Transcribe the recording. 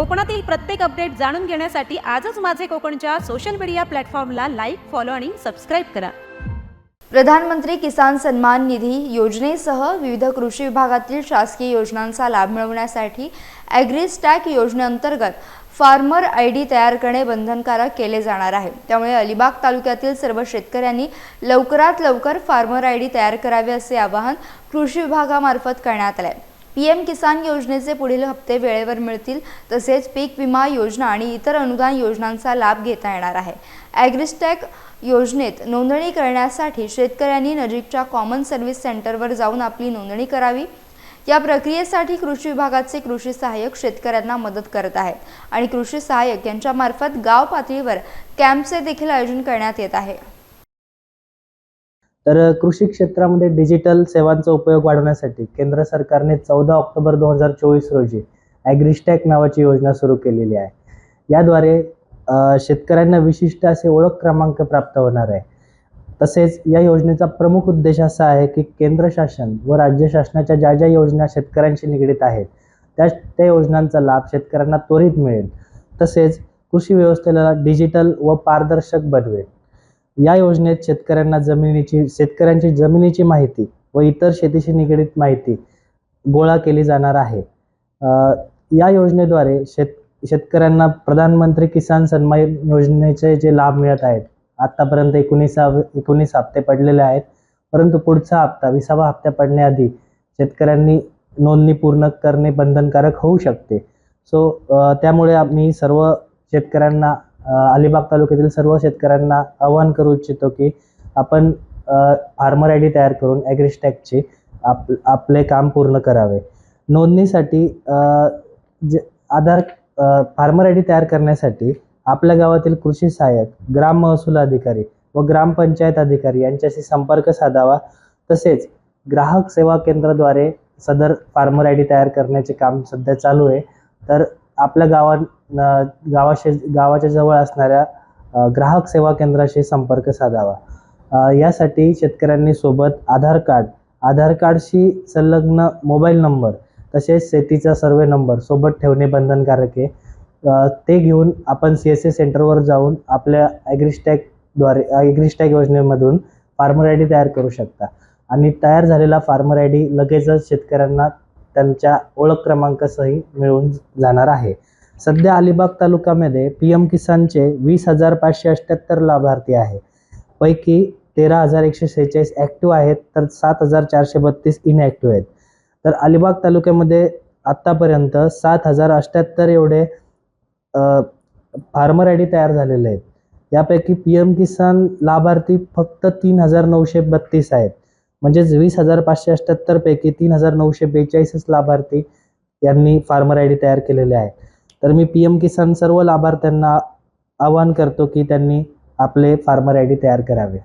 कोकणातील प्रत्येक अपडेट जाणून घेण्यासाठी आजच माझे कोकणच्या सोशल मीडिया प्लॅटफॉर्मला लाईक फॉलो आणि सबस्क्राईब करा. प्रधानमंत्री किसान सन्मान निधी योजनेसह विविध कृषी विभागातील शासकीय योजनांचा लाभ मिळवण्यासाठी ॲग्रीस्टॅक योजनेअंतर्गत फार्मर आय डी तयार करणे बंधनकारक केले जाणार आहे. त्यामुळे अलिबाग तालुक्यातील सर्व शेतकऱ्यांनी लवकरात लवकर फार्मर आय डी तयार करावे असे आवाहन कृषी विभागामार्फत करण्यात आले आहे पी एम किसान योजनेचे पुढील हप्ते वेळेवर मिळतील तसेच पीक विमा योजना आणि इतर अनुदान योजनांचा लाभ घेता येणार आहे. ॲग्रिस्टॅक योजनेत नोंदणी करण्यासाठी शेतकऱ्यांनी नजीकच्या कॉमन सर्व्हिस सेंटरवर जाऊन आपली नोंदणी करावी. या प्रक्रियेसाठी कृषी विभागाचे कृषी सहाय्यक शेतकऱ्यांना मदत करत आहेत आणि कृषी सहाय्यक यांच्यामार्फत गाव पातळीवर कॅम्पचे देखील आयोजन करण्यात येत आहे. तर कृषी क्षेत्रामध्ये डिजिटल सेवांचा उपयोग वाढवण्यासाठी केंद्र सरकारने चौदा ऑक्टोबर दोन हजार चोवीस रोजी ॲग्रिस्टॅक नावाची योजना सुरू केलेली आहे. याद्वारे शेतकऱ्यांना विशिष्ट असे ओळख क्रमांक प्राप्त होणार आहे. तसेच या योजनेचा प्रमुख उद्देश असा आहे की केंद्र शासन व राज्य शासनाच्या ज्या ज्या योजना शेतकऱ्यांशी निगडीत आहेत त्या त्या योजनांचा लाभ शेतकऱ्यांना त्वरित मिळेल. तसेच कृषी व्यवस्थेला डिजिटल व पारदर्शक बनवेल. या योजनेत शेतकऱ्यांना जमिनीची शेतकऱ्यांची जमिनीची माहिती व इतर शेतीशी निगडीत माहिती गोळा केली जाणार आहे. या योजनेद्वारे शेत शेतकऱ्यांना प्रधानमंत्री किसान सन्मान योजनेचे जे लाभ मिळत आहेत आत्तापर्यंत एकोणीसा एकोणीस हप्ते पडलेले आहेत परंतु पुढचा हप्ता विसावा हप्ता पडण्याआधी शेतकऱ्यांनी नोंदणी पूर्ण करणे बंधनकारक होऊ शकते. सो त्यामुळे आम्ही सर्व शेतकऱ्यांना अलिबाग तालुक्यातील सर्व शेतकऱ्यांना आवाहन करू इच्छितो की आपण फार्मर आय डी तयार करून ॲग्रिस्टॅकचे आप आपले काम पूर्ण करावे. नोंदणीसाठी जे आधार फार्मर आय डी तयार करण्यासाठी आपल्या गावातील कृषी सहाय्यक ग्राम महसूल अधिकारी व ग्रामपंचायत अधिकारी यांच्याशी संपर्क साधावा. तसेच ग्राहक सेवा केंद्राद्वारे सदर फार्मर आय डी तयार करण्याचे काम सध्या चालू आहे. तर आपल्या गावा न- गावाशे गावाच्या जवळ असणाऱ्या ग्राहक सेवा केंद्राशी संपर्क साधावा. यासाठी शेतकऱ्यांनी सोबत आधार कार्ड आधार कार्डशी संलग्न मोबाईल नंबर तसेच शेतीचा सर्वे नंबर सोबत ठेवणे बंधनकारक आहे. ते घेऊन आपण सी एस सी सेंटरवर जाऊन आपल्या ॲग्रिस्टॅकद्वारे ॲग्रिस्टॅक योजनेमधून फार्मर आय डी तयार करू शकता. आणि तयार झालेला फार्मर आय डी लगेचच शेतकऱ्यांना त्यांच्या ओळख क्रमांकासही मिळून जाणार आहे. सध्या अलिबाग तालुक्यामध्ये पी एम किसानचे वीस हजार पाचशे अठ्ठ्याहत्तर लाभार्थी आहे. पैकी तेरा हजार एकशे सेहेचाळीस ॲक्टिव्ह आहेत तर सात हजार चारशे बत्तीस इनॲक्टिव्ह आहेत. तर अलिबाग तालुक्यामध्ये आत्तापर्यंत सात हजार अठ्ठ्याहत्तर एवढे फार्मर आय डी तयार झालेले आहेत. यापैकी पी एम किसान लाभार्थी फक्त तीन हजार नऊशे बत्तीस आहेत. म्हणजेच वीस हजार पाचशे अठ्ठ्याहत्तरपैकी तीन हजार नऊशे बेचाळीसच लाभार्थी यांनी फार्मर आय डी तयार केलेले आहेत तर मी पी एम किसान सर्व लाभार्थ्यांना आवाहन करतो की त्यांनी आपले फार्मर आय डी तयार करावे.